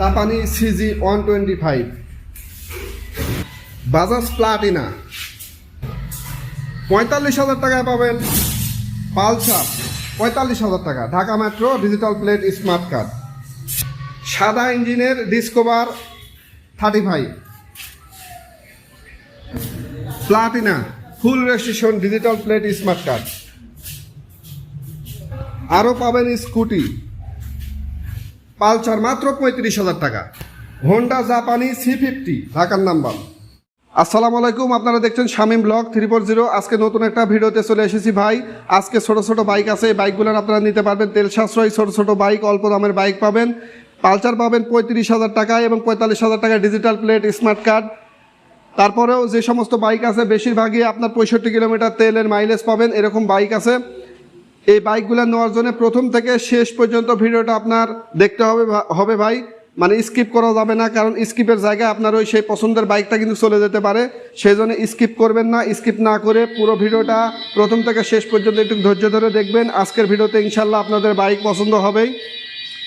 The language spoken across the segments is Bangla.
জাপানি CG one twenty five. Bajaj Platina. পঁয়তাল্লিশ হাজার টাকায় পাবেন পালসার, পঁয়তাল্লিশ হাজার টাকা। Dhaka metro, digital plate, smart card. সাদা ইঞ্জিনের Discover thirty five. Platina, full registration, digital plate, smart card. আরও পাবেন স্কুটি। পালসার মাত্র পঁয়ত্রিশ হাজার টাকা। হোন্ডা জাপানি সি ফিফটি ঢাকার নাম্বার। আসসালামু আলাইকুম, আপনারা দেখছেন Shamim blog three four zero আজকে নতুন একটা ভিডিওতে চলে এসেছি ভাই। আজকে ছোট ছোট বাইক আছে, এই বাইকগুলোর আপনারা নিতে পারবেন। তেল সাশ্রয়ী ছোট ছোট বাইক, অল্প দামের বাইক পাবেন। পালসার পাবেন পঁয়ত্রিশ হাজার টাকা এবং পঁয়তাল্লিশ হাজার টাকা ডিজিটাল প্লেট স্মার্ট কার্ড তারপরেও যে সমস্ত বাইক আছে, বেশিরভাগই আপনার পঁয়ষট্টি কিলোমিটার তেলের মাইলেজ পাবেন। এরকম বাইক আছে। এই বাইকগুলো নেওয়ার জন্য প্রথম থেকে শেষ পর্যন্ত ভিডিওটা আপনার দেখতে হবে হবে ভাই। মানে স্কিপ করা যাবে না, কারণ স্কিপের জায়গায় আপনার ওই সেই পছন্দের বাইকটা কিন্তু চলে যেতে পারে। সেই জন্য স্কিপ করবেন না স্কিপ না করে পুরো ভিডিওটা প্রথম থেকে শেষ পর্যন্ত একটু ধৈর্য ধরে দেখবেন। আজকের ভিডিওতে ইনশাল্লাহ আপনাদের বাইক পছন্দ হবেই।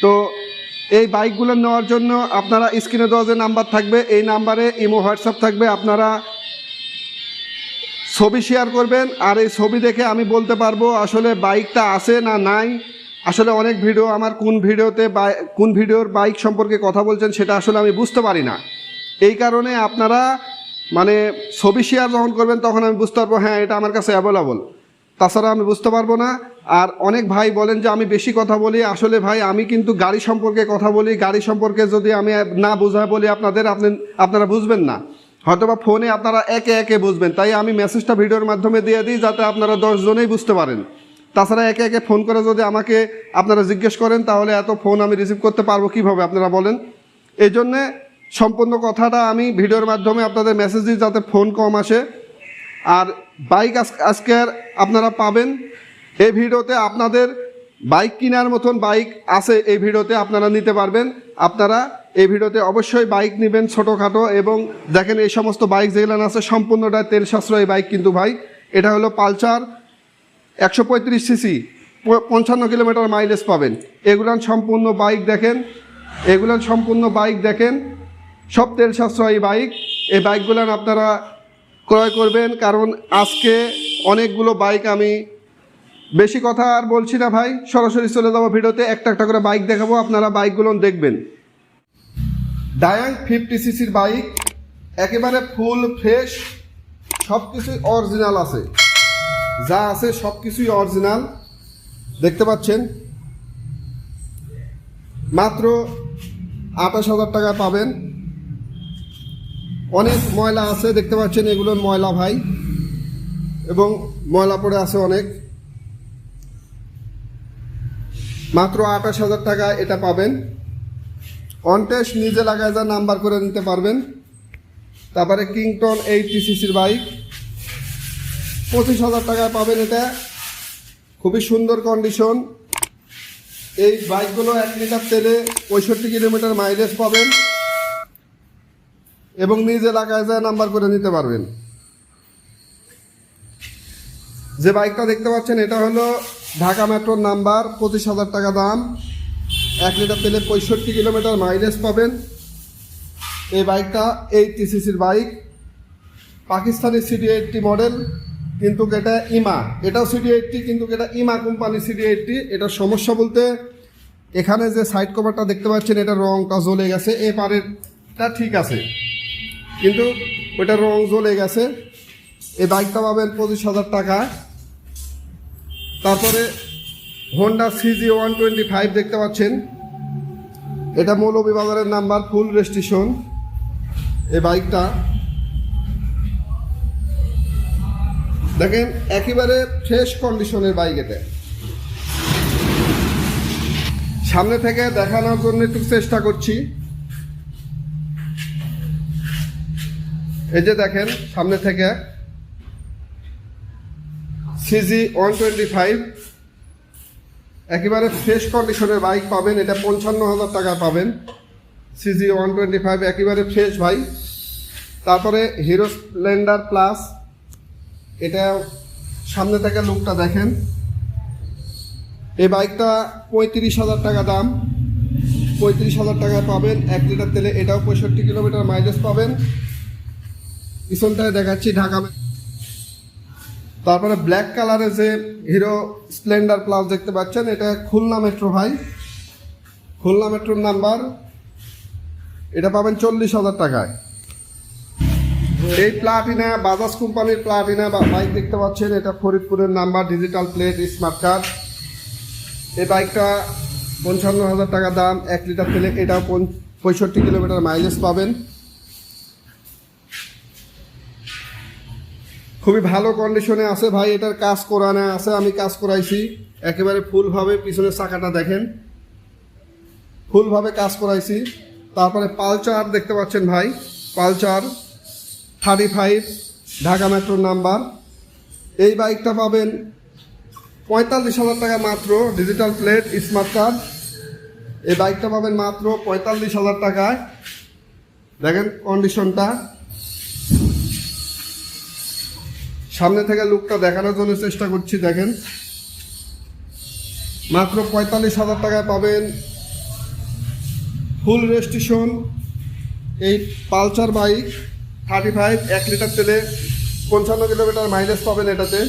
তো এই বাইকগুলো নেওয়ার জন্য আপনারা স্ক্রিনে দেওয়া যে নাম্বার থাকবে, এই নাম্বারে ইমো হোয়াটসঅ্যাপ থাকবে। আপনারা ছবি শেয়ার করবেন, আর এই ছবি দেখে আমি বলতে পারব আসলে বাইকটা আছে না নাই। আসলে অনেক ভিডিও আমার কোন ভিডিওতে কোন ভিডিওর বাইক সম্পর্কে কথা বলছেন সেটা আসলে আমি বুঝতে পারি না। এই কারণে আপনারা মানে ছবি শেয়ার যখন করবেন তখন আমি বুঝতে পারব হ্যাঁ এটা আমার কাছে অ্যাভেলেবল তাছাড়া আমি বুঝতে পারব না, আর অনেক ভাই বলেন যে আমি বেশি কথা বলি। আসলে ভাই, আমি কিন্তু গাড়ি সম্পর্কে কথা বলি। গাড়ি সম্পর্কে যদি আমি না বোঝায় বলি, আপনাদের আপনি, আপনারা বুঝবেন না। হয়তোবা ফোনে আপনারা একে একে বুঝবেন। তাই আমি মেসেজটা ভিডিওর মাধ্যমে দিয়ে দিই যাতে আপনারা দশজনেই বুঝতে পারেন। তাছাড়া একে একে ফোন করে যদি আমাকে আপনারা জিজ্ঞেস করেন, তাহলে এত ফোন আমি রিসিভ করতে পারব কীভাবে, আপনারা বলেন। এই জন্যে সম্পূর্ণ কথাটা আমি ভিডিওর মাধ্যমে আপনাদের মেসেজ দিই যাতে ফোন কম আসে। আর বাইক আজ- আজকের আপনারা পাবেন। এই ভিডিওতে আপনাদের বাইক কেনার মতন বাইক আছে এই ভিডিওতে, আপনারা নিতে পারবেন। আপনারা এই ভিডিওতে অবশ্যই বাইক নেবেন ছোটোখাটো এবং দেখেন এই সমস্ত বাইক যেগুলো আছে, সম্পূর্ণটা তেল সাশ্রয়ী বাইক কিন্তু ভাই। এটা হলো পালসার একশো পঁয়ত্রিশ সিসি পঞ্চান্ন কিলোমিটার মাইলেজ পাবেন। এগুলান সম্পূর্ণ বাইক দেখেন, এগুলান সম্পূর্ণ বাইক দেখেন। সব তেল সাশ্রয়ী বাইক। এই বাইকগুলান আপনারা ক্রয় করবেন, কারণ আজকে অনেকগুলো বাইক আমি বেশি কথা আর বলছি না ভাই, সরাসরি চলে যাব ভিডিওতে। একটা একটা করে বাইক দেখাবো, আপনারা বাইকগুলো দেখবেন। ডায়াং ফিফটি সিসির বাইক একেবারে ফুল ফ্রেশ সব কিছুই অরিজিনাল আছে। যা আছে সব কিছুই অরিজিনাল দেখতে পাচ্ছেন? মাত্র আঠাশ হাজার টাকা পাবেন। অনেক ময়লা আছে, দেখতে পাচ্ছেন এগুলোর ময়লা ভাই। এবং ময়লা পড়ে আছে অনেক। মাত্র আঠাশ হাজার টাকা এটা পাবেন। অনটেস্ট নিজে লাগায় যা নাম্বার করে নিতে পারবেন। তারপরে কিংটন এইটটি সিসির বাইক পঁচিশ হাজার টাকায় পাবেন এটা। খুবই সুন্দর কন্ডিশন এই বাইকগুলো এক লিটার তেলে পঁয়ষট্টি কিলোমিটার মাইলেজ পাবেন। এবং নিজ এলাকায় যায় নাম্বার করে নিতে পারবেন। যে বাইকটা দেখতে পাচ্ছেন, এটা হলো ঢাকা মেট্রোর নাম্বার, পঁচিশ হাজার টাকা দাম। এক লিটার তেলে পঁয়ষট্টি কিলোমিটার মাইলেজ পাবেন। এই বাইকটা এইটটি সিসির bike. Pakistani CD eighty model কিন্তু এটা ইমা। এটাও সিডি এইটটি কিন্তু এটা ইমা কোম্পানি সিডি এইটটি এটার সমস্যা বলতে, এখানে যে সাইড কভারটা দেখতে পাচ্ছেন, এটা রংটা জ্বলে গেছে। এ পারেরটা ঠিক আছে। কিন্তু ওইটা রং জ্বলে গেছে। এই বাইকটা পাবেন পঁচিশ হাজার টাকা। তারপরে Honda CG one twenty five দেখতে পাচ্ছেন। এটা মৌলভীবাজারের নাম্বার ফুল রেজিস্ট্রেশন এই বাইকটা। দেখেন, একেবারে ফ্রেশ কন্ডিশনের বাইক এটা। সামনে থেকে দেখানোর জন্য একটু চেষ্টা করছি। এই যে দেখেন, সামনে থেকে সিজি ওয়ান টোয়েন্টি ফাইভ একেবারে ফ্রেশ কন্ডিশনের বাইক পাবেন, এটা পঞ্চান্ন হাজার টাকা পাবেন। সিজি ওয়ান টোয়েন্টি ফাইভ একেবারে ফ্রেশ ভাই। তারপরে হিরো স্প্লেন্ডার প্লাস এটা সামনে থেকে লুকটা দেখেন। এই বাইকটা পঁয়ত্রিশ হাজার টাকা দাম। পঁয়ত্রিশ হাজার টাকায় পাবেন, এক লিটার তেলে। এটাও পঁয়ষট্টি কিলোমিটার মাইলেজ পাবেন। পিছনটায় দেখাচ্ছি ঢাকা তারপরে ব্ল্যাক কালারের যে হিরো স্প্লেন্ডার প্লাস দেখতে পাচ্ছেন, এটা খুলনা মেট্রো ভাই। খুলনা মেট্রোর নাম্বার এটা পাবেন চল্লিশ হাজার টাকায়। এই প্লাটিনা বাজাজ কোম্পানির প্লাটিনা বা বাইক দেখতে পাচ্ছেন, এটা ফরিদপুরের number digital plate smart card এই বাইকটা পঞ্চান্ন হাজার টাকা দাম, এক লিটার তেলে, এটাও পঁয়ষট্টি কিলোমিটার মাইলেজ পাবেন। খুবই ভালো কন্ডিশনে আছে ভাই, এটার কাজ করানো আছে, আমি কাজ করাইছি। একেবারে ফুলভাবে পিছনের চাকাটা দেখেন। ফুলভাবে কাজ করাইছি। তারপরে পালচার দেখতে পাচ্ছেন ভাই, পালচার থার্টি ফাইভ ঢাকা মেট্রোর নাম্বার। এই বাইকটা পাবেন পঁয়তাল্লিশ হাজার টাকা মাত্র ডিজিটাল প্লেট স্মার্ট কার্ড এই বাইকটা পাবেন মাত্র পঁয়তাল্লিশ হাজার টাকায়। দেখেন কন্ডিশনটা সামনে থেকে লুকটা দেখানোর জন্য চেষ্টা করছি, দেখেন। মাত্র পঁয়তাল্লিশ হাজার টাকায় পাবেন ফুল রেজিস্ট্রেশন, এই পালসার বাইক, থার্টি ফাইভ, এক লিটার তেলে পঞ্চান্ন কিলোমিটার মাইলেজ পাবেন এটাতে।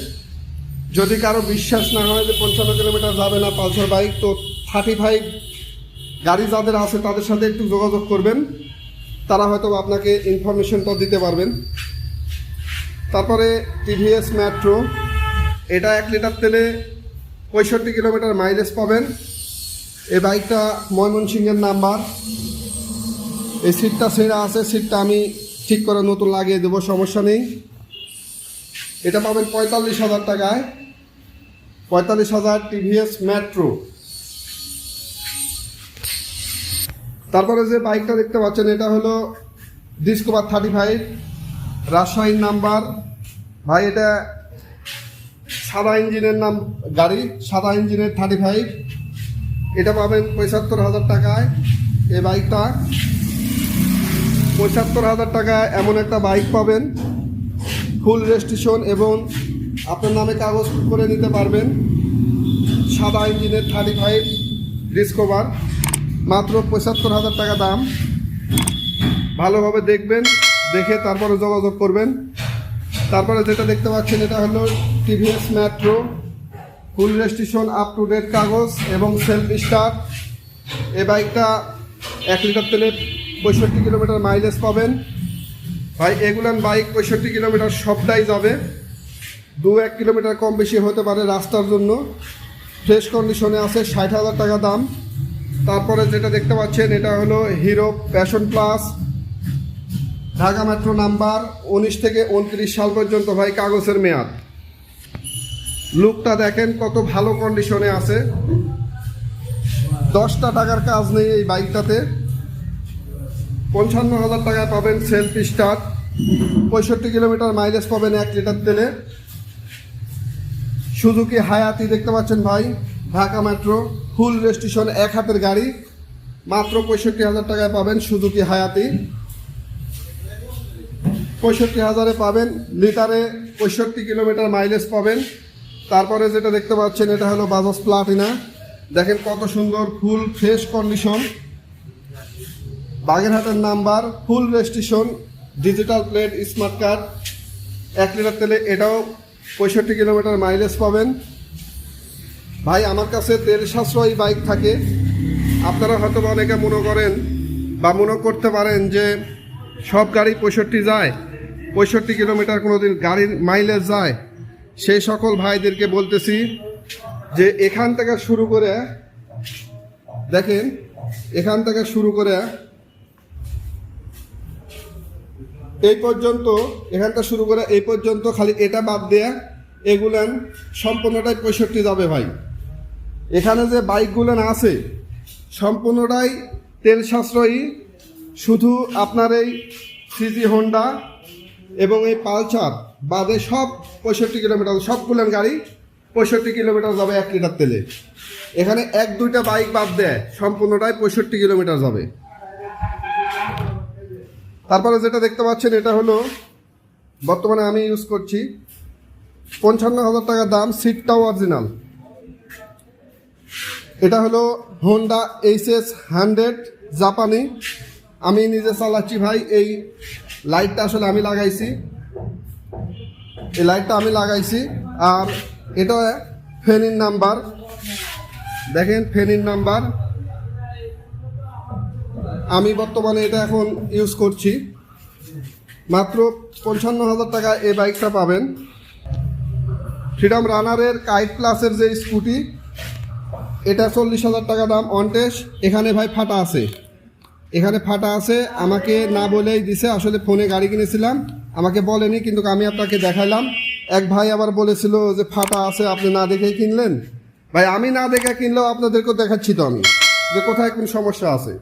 যদি কারও বিশ্বাস না হয় যে পঞ্চান্ন কিলোমিটার যাবে না পালসার বাইক, তো থার্টি ফাইভ গাড়ি যাদের আছে তাদের সাথে একটু যোগাযোগ করবেন। তারা হয়তো আপনাকে ইনফরমেশনটা দিতে পারবেন। তারপরে টিভিএস মেট্রো এটা এক লিটার তেলে পঁয়ষট্টি কিলোমিটার মাইলেজ পাবেন। এই বাইকটা ময়মনসিংহের নাম্বার। এই সিটটা সেরা আছে, সিটটা আমি ঠিক করে নতুন লাগিয়ে দেবো, সমস্যা নেই। এটা পাবেন পঁয়তাল্লিশ হাজার টাকায়। পঁয়তাল্লিশ হাজার টিভিএস মেট্রো তারপরে যে বাইকটা দেখতে পাচ্ছেন, এটা হলো ডিসকভার থার্টি ফাইভ রাজশাহীর নাম্বার। ভাই, এটা সাদা ইঞ্জিনের নাম গাড়ি, সাদা ইঞ্জিনের থার্টি ফাইভ এটা পাবেন পঁচাত্তর হাজার টাকায় এই বাইকটা। পঁচাত্তর হাজার টাকায় এমন একটা বাইক পাবেন। ফুল রেজিস্ট্রেশন এবং আপনার নামে কাগজ করে নিতে পারবেন। সাদা ইঞ্জিনের থার্টি ফাইভ ডিসকভার মাত্র পঁচাত্তর হাজার টাকা দাম। ভালোভাবে দেখবেন। দেখে তারপরে যোগাযোগ করবেন। তারপরে যেটা দেখতে পাচ্ছেন, এটা হলো TVS metro full registration up to date কাগজ এবং সেলফ স্টার্ট এই বাইকটা এক লিটার তেলে পঁয়ষট্টি কিলোমিটার মাইলেজ পাবেন। ভাই, এগুলান বাইক পঁয়ষট্টি কিলোমিটার সবটাই যাবে। দু এক কিলোমিটার কম বেশি হতে পারে রাস্তার জন্য। ফ্রেশ কন্ডিশনে আছে ষাট হাজার টাকা দাম। তারপরে যেটা দেখতে পাচ্ছেন, এটা হলো Hero Passion plus Dhaka metro number উনিশ থেকে উনত্রিশ সাল পর্যন্ত ভাই কাগজের মেয়াদ। লুকটা দেখেন কত ভালো কন্ডিশনে আছে। দশটা টাকার কাজ নেই এই বাইকটাতে। পঞ্চান্ন হাজার টাকায় পাবেন সেলফ স্টার্ট পঁয়ষট্টি কিলোমিটার মাইলেজ পাবেন এক লিটার তেলে। সুজুকি হায়াতি দেখতে পাচ্ছেন ভাই, ঢাকা মেট্রো ফুল রেজিস্ট্রেশন এক হাতের গাড়ি। মাত্র পঁয়ষট্টি হাজার টাকায় পাবেন সুজুকি হায়াতি। পঁয়ষট্টি হাজারে পাবেন, লিটারে পঁয়ষট্টি কিলোমিটার মাইলেজ পাবেন। তারপরে যেটা দেখতে পাচ্ছেন, এটা হলো বাজাজ প্লাটিনা। দেখেন কত সুন্দর ফুল ফ্রেশ কন্ডিশন বাগেরহাটের number full registration digital plate smart card এক লিটার তেলে এটাও পঁয়ষট্টি কিলোমিটার মাইলেজ পাবেন। ভাই, আমার কাছে তেল সাশ্রয়ী বাইক থাকে। আপনারা হয়তো অনেকে মনে করেন বা মনে করতে পারেন যে সব গাড়ি পঁয়ষট্টি যায়, পঁয়ষট্টি কিলোমিটার কোনো দিন গাড়ির মাইলেজ যায়। সেই সকল ভাইদেরকে বলতেছি যে এখান থেকে শুরু করে, দেখেন, এখান থেকে শুরু করে এই পর্যন্ত এখানটা শুরু করে এই পর্যন্ত খালি এটা বাদ দেয়া এগুলান সম্পূর্ণটাই পঁয়ষট্টি যাবে ভাই। এখানে যে বাইকগুলান আছে, সম্পূর্ণটাই তেল সাশ্রয়ী। শুধু আপনার এই সিজি হোন্ডা এবং এই পালসার বাদে সব পঁয়ষট্টি কিলোমিটার সবগুলান গাড়ি পঁয়ষট্টি কিলোমিটার যাবে এক লিটার তেলে। এখানে এক দুইটা বাইক বাদ দেয়, সম্পূর্ণটাই পঁয়ষট্টি কিলোমিটার যাবে। তারপরে যেটা দেখতে পাচ্ছেন, এটা হলো, বর্তমানে আমি ইউজ করছি পঞ্চান্ন হাজার টাকা দাম সিটটাও অরিজিনাল এটা হলো হোন্ডা এইচ এস হান্ড্রেড জাপানি আমি নিজে চালাচ্ছি ভাই, এই লাইটটা আসলে আমি লাগাইছি। এই লাইটটা আমি লাগাইছি, আর এটা ফেনির নাম্বার। দেখেন ফেনির নাম্বার। আমি বর্তমানে এটা এখন ইউজ করছি। মাত্র পঞ্চান্ন হাজার টাকা এই বাইকটা পাবেন। ফ্রিডম রানারের কাইট প্লাসের যে স্কুটি এটা চল্লিশ হাজার টাকা দাম অন টেস্ট এখানে ভাই ফাটা আছে। এখানে ফাটা আছে, আমাকে না বলেই দিছে, আসলে ফোনে গাড়ি কিনেছিলাম। আমাকে বলেনি, কিন্তু আমি আপনাকে দেখাইলাম। এক ভাই আবার বলেছিল যে ফাটা আছে, আপনি না দেখেই কিনলেন। ভাই, আমি না দেখে কিনলেও আপনাদেরকেও দেখাচ্ছি তো আমি, যে কোথায় কোন সমস্যা আছে।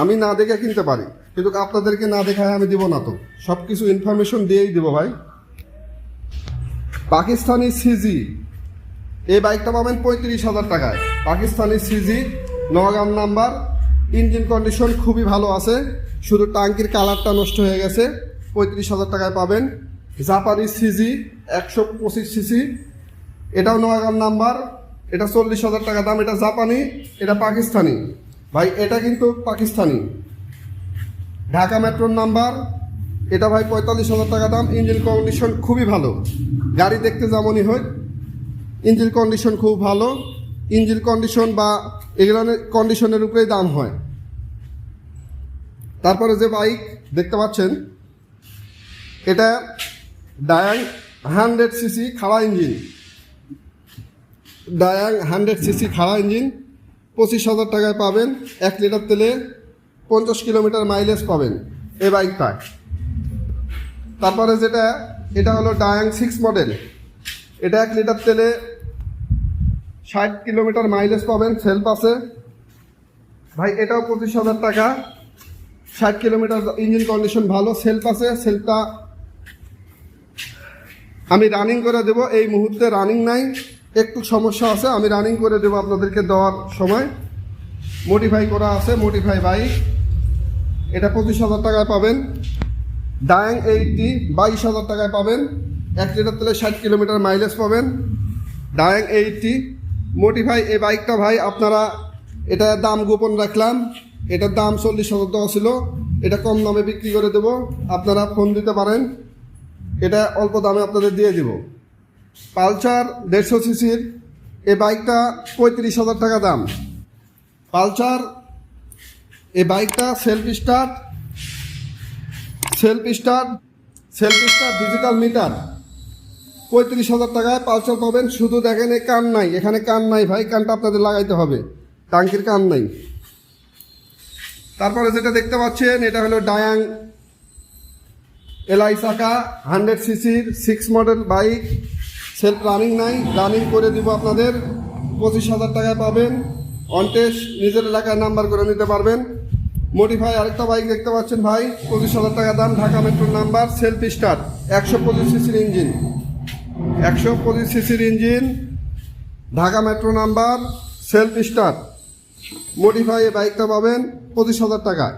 আমি না দেখে কিনতে পারি, কিন্তু আপনাদেরকে না দেখায় আমি দিব না তো। সব কিছু ইনফরমেশন দিয়েই দিব ভাই। পাকিস্তানি সিজি এই বাইকটা পাবেন পঁয়ত্রিশ হাজার টাকায়। পাকিস্তানি সিজি নগাম নাম্বার ইঞ্জিন কন্ডিশন খুবই ভালো আছে। শুধু টাঙ্কির কালারটা নষ্ট হয়ে গেছে। পঁয়ত্রিশ হাজার টাকায় পাবেন। জাপানি সিজি, একশো পঁচিশ সিসি। এটাও নগাম নাম্বার। এটা চল্লিশ হাজার টাকা দাম। এটা জাপানি, এটা পাকিস্তানি। ভাই, এটা কিন্তু পাকিস্তানি। ঢাকা মেট্রোর নাম্বার। এটা ভাই পঁয়তাল্লিশ হাজার টাকা দাম। ইঞ্জিন কন্ডিশন খুবই ভালো। গাড়ি দেখতে যেমনই হয়, ইঞ্জিন কন্ডিশন খুব ভালো। ইঞ্জিন কন্ডিশন বা এগুলো কন্ডিশনের উপরেই দাম হয়। তারপরে যে বাইক, দেখতে পাচ্ছেন, এটা ডায়াং হান্ড্রেড সিসি খাড়া ইঞ্জিন। ডায়াং হান্ড্রেড সিসি খাড়া ইঞ্জিন, পঁচিশ হাজার টাকায় পাবেন, এক লিটার তেলে পঞ্চাশ কিলোমিটার মাইলেজ পাবেন এই বাইকটায় তারপরে যেটা, এটা হলো ডায়াং সিক্স মডেল এটা এক লিটার তেলে ষাট কিলোমিটার মাইলেজ পাবেন সেলফ আছে। ভাই, এটাও পঁচিশ হাজার টাকা। ষাট কিলোমিটার ইঞ্জিন কন্ডিশন ভালো সেলফ আছে সেলফটা আমি রানিং করে দেব। এই মুহূর্তে রানিং নাই, একটু সমস্যা আছে, আমি রানিং করে দেবো আপনাদেরকে দেওয়ার সময়। মডিফাই করা আছে মডিফাই বাইক এটা পঁচিশ হাজার টাকায় পাবেন। ডায়াং এইটটি বাইশ হাজার টাকায় পাবেন। এক লিটার তেলে ষাট কিলোমিটার মাইলেজ পাবেন। ডায়াং এইটটি মোটিফাই এই বাইকটা ভাই আপনারা, এটা দাম গোপন রাখলাম। এটার দাম চল্লিশ হাজার টাকা ছিল। এটা কম দামে বিক্রি করে দেব। আপনারা ফোন দিতে পারেন। এটা অল্প দামে আপনাদের দিয়ে দিব। পালসার দেড়শো সিসির এই বাইকটা পঁয়ত্রিশ হাজার টাকা দাম। পালসার, এই বাইকটা self start self start self start digital meter. পঁয়ত্রিশ হাজার টাকায় পালসার পাবেন। শুধু দেখেন, এই কান নাই। এখানে কান নাই ভাই, কানটা আপনাদের লাগাইতে হবে। টাঙ্কির কান নাই। তারপরে যেটা দেখতে পাচ্ছেন, এটা হলো ডায়াং এলআই চাকা হান্ড্রেড সিসির six model bike self running নাই। রানিং করে দিব আপনাদের। পঁচিশ হাজার টাকায় পাবেন। অনটেস্ট নিজের এলাকায় নাম্বার করে নিতে পারবেন। মডিফাই আরেকটা বাইক দেখতে পাচ্ছেন ভাই। পঁচিশ হাজার টাকা দাম, ঢাকা মেট্রোর নাম্বার সেলফ স্টার্ট একশো পঁচিশ সিসির ইঞ্জিন একশো পঁচিশ সিসির engine, Dhaka metro number self start modify এই বাইকটা পাবেন পঁচিশ হাজার টাকায়।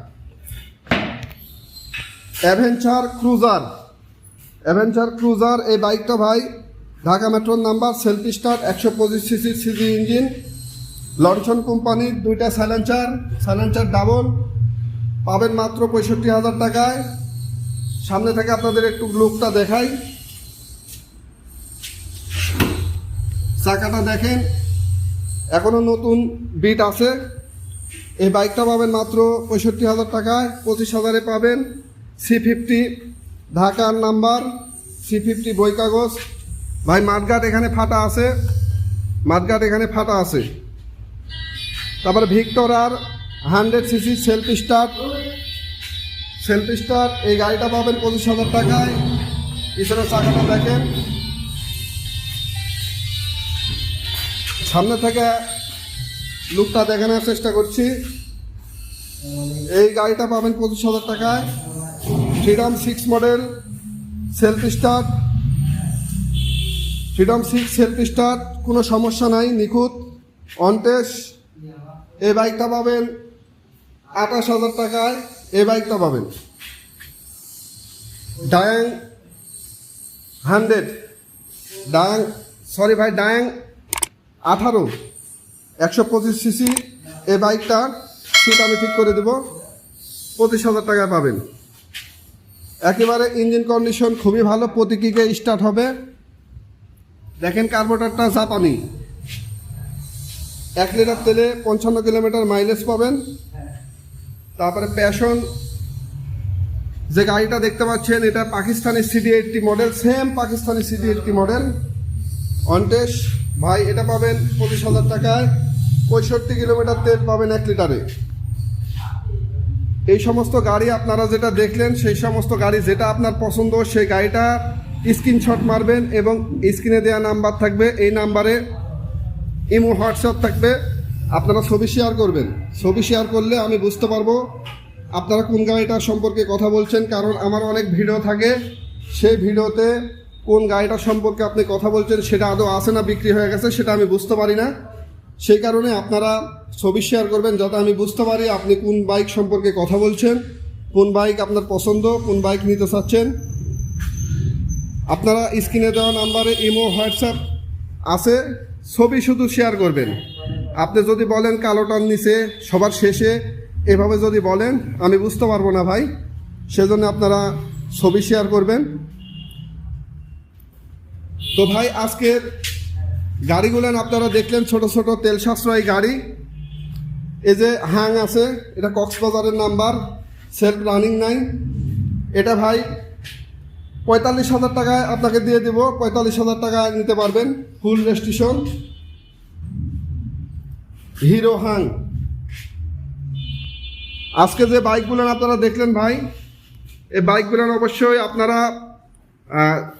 অ্যাভেঞ্চার ক্রুজার অ্যাভেঞ্চার ক্রুজার এই বাইকটা ভাই, ঢাকা মেট্রোর নাম্বার সেলফ স্টার্ট একশো পঁচিশ সিসির সিসি ইঞ্জিন। লনসন কোম্পানির দুইটা সাইলেন্সার সাইলেন্সার ডাবল পাবেন মাত্র পঁয়ষট্টি হাজার টাকায়। সামনে থেকে আপনাদের একটু লুকটা দেখাই। চাকাটা দেখেন এখনও নতুন বিট আছে। এই বাইকটা পাবেন মাত্র পঁয়ষট্টি হাজার টাকায়, পঁচিশ হাজারে পাবেন। সি ফিফটি ঢাকার নাম্বার সি ফিফটি বই কাগজ ভাই, মাঠঘাট এখানে ফাটা আছে। মাঠঘাট এখানে ফাটা আছে। তারপরে Victor R hundred CC self start. Self start, এই গাড়িটা পাবেন পঁচিশ হাজার টাকায়। এছাড়া চাকাটা দেখেন। সামনে থেকে লুকটা দেখানোর চেষ্টা করছি। এই গাড়িটা পাবেন পঁচিশ হাজার টাকায়। Freedom six model self start Freedom six self start কোনো সমস্যা নাই, নিখুঁত। অনটেস এই বাইকটা পাবেন আঠাশ হাজার টাকায়, এই বাইকটা পাবেন। ডায়াং হান্ড্রেড ডায়াং সরি ভাই ডায়াং আঠারো, একশো পঁচিশ সিসি এই বাইকটা সিট আমি ঠিক করে দেব। পঁচিশ হাজার টাকায় পাবেন। একেবারে ইঞ্জিন কন্ডিশন খুবই ভালো, প্রতি কিকে স্টার্ট হবে। দেখেন কার্বোরেটরটা জাপানি। এক লিটার তেলে পঞ্চান্ন কিলোমিটার মাইলেজ পাবেন। তারপরে প্যাশন যে গাড়িটা দেখতে পাচ্ছেন, এটা Pakistani CD eighty model same Pakistani CD eighty model অনটেস ভাই, এটা পাবেন পঁচিশ হাজার টাকায়। পঁয়ষট্টি কিলোমিটার তেল পাবেন এক লিটারে। এই সমস্ত গাড়ি আপনারা যেটা দেখলেন, সেই সমস্ত গাড়ি যেটা আপনার পছন্দ, সেই গাড়িটা স্ক্রিনশট মারবেন এবং স্ক্রিনে দেওয়া নাম্বার থাকবে। এই নাম্বারে ইমো, হোয়াটসঅ্যাপ থাকবে। আপনারা ছবি শেয়ার করবেন। ছবি শেয়ার করলে আমি বুঝতে পারব আপনারা কোন গাড়িটার সম্পর্কে কথা বলছেন, কারণ আমার অনেক ভিডিও থাকে। সেই ভিডিওতে কোন গাড়িটার সম্পর্কে আপনি কথা বলছেন সেটা আদৌ আছে না বিক্রি হয়ে গেছে সেটা আমি বুঝতে পারি না। সেই কারণে আপনারা ছবি শেয়ার করবেন যাতে আমি বুঝতে পারি আপনি কোন বাইক সম্পর্কে কথা বলছেন, কোন বাইক আপনার পছন্দ, কোন বাইক নিতে চাচ্ছেন। আপনারা স্ক্রিনে দেওয়া নাম্বারে ইমো, হোয়াটসঅ্যাপ আছে, ছবি শুধু শেয়ার করবেন। আপনি যদি বলেন কালোটার নিচে, সবার শেষে, এভাবে যদি বলেন, আমি বুঝতে পারব না ভাই। সেজন্য আপনারা ছবি শেয়ার করবেন। তো ভাই আজকের গাড়িগুলো আপনারা দেখলেন, ছোট ছোট তেল সাশ্রয়ী গাড়ি। এই যে হাং আছে, এটা কক্সবাজারের নাম্বার, সেলফ রানিং নাই। এটা ভাই, পঁয়তাল্লিশ হাজার টাকায় আপনাকে দিয়ে দেবো, পঁয়তাল্লিশ হাজার টাকায় নিতে পারবেন ফুল রেজিস্ট্রেশন হিরো হাং। আজকে যে বাইকগুলো আপনারা দেখলেন ভাই, এই বাইকগুলো অবশ্যই আপনারা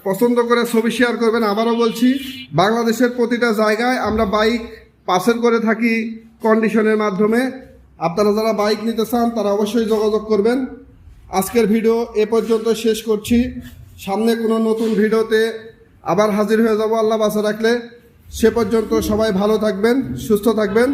পছন্দ করে ছবি শেয়ার করবেন, আবারও বলছি, বাংলাদেশের প্রতিটা জায়গায় আমরা বাইক পাসের করে থাকি কন্ডিশনের মাধ্যমে। আপনারা যারা বাইক নিতে চান, তারা অবশ্যই যোগাযোগ করবেন। আজকের ভিডিও এ পর্যন্ত শেষ করছি। সামনে কোনো নতুন ভিডিওতে আবার হাজির হয়ে যাব, আল্লাহ বাসা রাখলে। সে পর্যন্ত সবাই ভালো থাকবেন, সুস্থ থাকবেন।